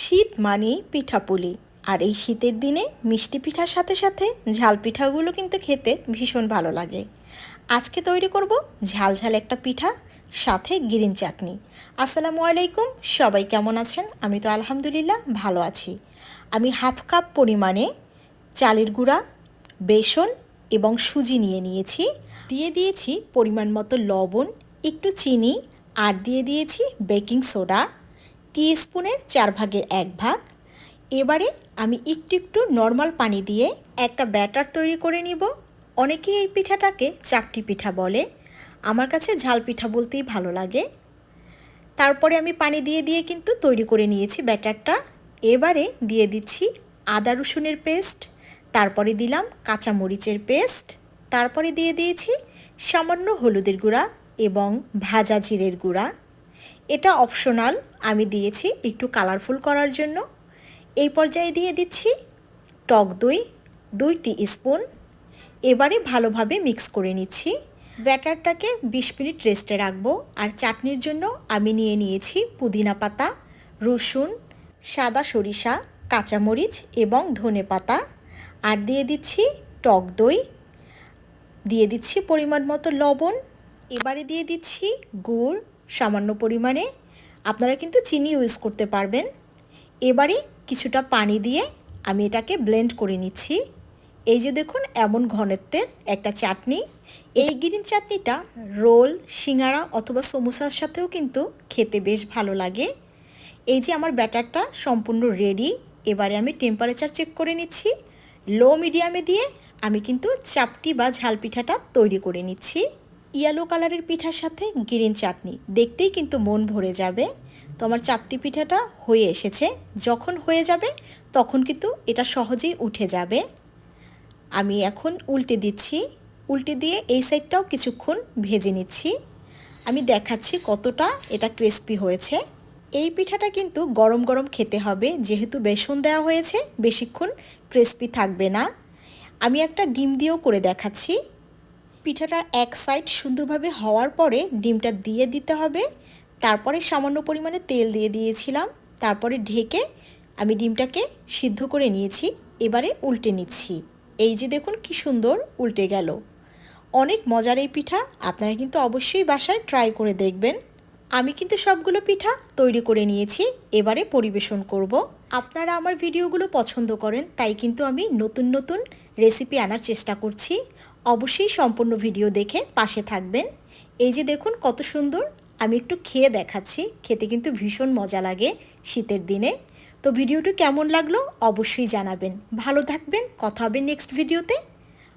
শীত মানেই পিঠাপুলি আর এই শীতের দিনে মিষ্টি পিঠার সাথে সাথে ঝাল পিঠাগুলো কিন্তু খেতে ভীষণ ভালো লাগে। আজকে তৈরি করব ঝাল ঝাল একটা পিঠা, সাথে গ্রিন চাটনি। আসসালামু আলাইকুম, সবাই কেমন আছেন? আমি তো আলহামদুলিল্লাহ ভালো আছি। আমি হাফ কাপ পরিমাণে চালের গুঁড়া, বেসন এবং সুজি নিয়ে নিয়েছি। দিয়ে দিয়েছি পরিমাণ মতো লবণ, একটু চিনি, আর দিয়ে দিয়েছি বেকিং সোডা। টি স্পুনের চার ভাগের এক ভাগ। এবারে আমি একটু একটু নর্মাল পানি দিয়ে একটা ব্যাটার তৈরি করে নিব। অনেকেই এই পিঠাটাকে চাপটি পিঠা বলে। আমার কাছে ঝাল পিঠা বলতেই ভালো লাগে। তারপরে আমি পানি দিয়ে দিয়ে কিন্তু তৈরি করে নিয়েছি ব্যাটারটা। এবারে দিয়ে দিচ্ছি আদা রসুনের পেস্ট, তারপরে দিলাম কাঁচামরিচের পেস্ট, তারপরে দিয়ে দিয়েছি সামান্য হলুদের গুঁড়া এবং ভাজা জিরের গুঁড়া। এটা অপশনাল আমি দিয়েছি একটু কালারফুল করার জন্য। এই পর্যায়ে দিয়ে দিচ্ছি টক দই দুই স্পুন। এবারে ভালোভাবে মিক্স করে নিচ্ছি। ব্যাটারটাকে বিশ মিনিট রেস্টে রাখব। আর চাটনির জন্য আমি নিয়ে নিয়েছি পুদিনা পাতা, রসুন, সাদা সরিষা, কাঁচামরিচ এবং ধনে পাতা। আর দিয়ে দিচ্ছি টক দই। দিয়ে দিচ্ছি পরিমাণ মতো লবণ। এবারে দিয়ে দিচ্ছি গুড়। সামান্য পরিমাণে। আপনারা কিন্তু চিনি ইউজ করতে পারবেন। এবারে কিছুটা পানি দিয়ে আমি এটাকে ব্লেন্ড করে নিচ্ছি। এই যে দেখুন, এমন ঘনত্বের একটা চাটনি। এই গ্রিন চাটনিটা রোল, সিঙ্গারা অথবা সমোসার সাথেও কিন্তু খেতে বেশ ভালো লাগে। এই যে আমার ব্যাটারটা সম্পূর্ণ রেডি এবারে আমি টেম্পারেচার চেক করে নিচ্ছি। লো মিডিয়ামে দিয়ে আমি কিন্তু চাপটি বা ঝাল পিঠাটা তৈরি করে নিচ্ছি। ইয়েলো কালারের পিঠার সাথে গ্রিন চাটনি। দেখতেই কিন্তু মন ভরে যাবে। তো আমার চাপটি পিঠাটা হয়ে এসেছে। যখন হয়ে যাবে, তখন কিন্তু এটা সহজেই উঠে যাবে। আমি এখন উল্টে দিচ্ছি। উল্টে দিয়ে এই সাইডটাও কিছুক্ষণ ভেজে নিচ্ছি। আমি দেখাচ্ছি কতটা এটা ক্রিস্পি হয়েছে। এই পিঠাটা কিন্তু গরম গরম খেতে হবে। যেহেতু বেসন দেওয়া হয়েছে, বেশিক্ষণ ক্রিস্পি থাকবে না। আমি একটা ডিম দিয়েও করে দেখাচ্ছি। পিঠাটা এক সাইড সুন্দরভাবে হওয়ার পরে ডিমটা দিয়ে দিতে হবে। তারপরে সামান্য পরিমাণে তেল দিয়ে দিয়েছিলাম। তারপরে ঢেকে আমি ডিমটাকে সিদ্ধ করে নিয়েছি। এবারে উল্টে নিচ্ছি। এই যে দেখুন কি সুন্দর উল্টে গেল। অনেক মজার এই পিঠা, আপনারা কিন্তু অবশ্যই বাসায় ট্রাই করে দেখবেন। আমি কিন্তু সবগুলো পিঠা তৈরি করে নিয়েছি। এবারে পরিবেশন করব। আপনারা আমার ভিডিওগুলো পছন্দ করেন, তাই কিন্তু আমি নতুন নতুন রেসিপি আনার চেষ্টা করছি। অবশ্যই সম্পূর্ণ ভিডিও দেখে পাশে থাকবেন। এই যে দেখুন কত সুন্দর। আমি একটু খেয়ে দেখাচ্ছি। খেতে কিন্তু ভীষণ মজা লাগে শীতের দিনে। তো ভিডিওটি কেমন লাগল অবশ্যই জানাবেন। ভালো থাকবেন। কথা হবে নেক্সট ভিডিওতে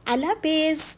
আল্লাহ হাফেজ।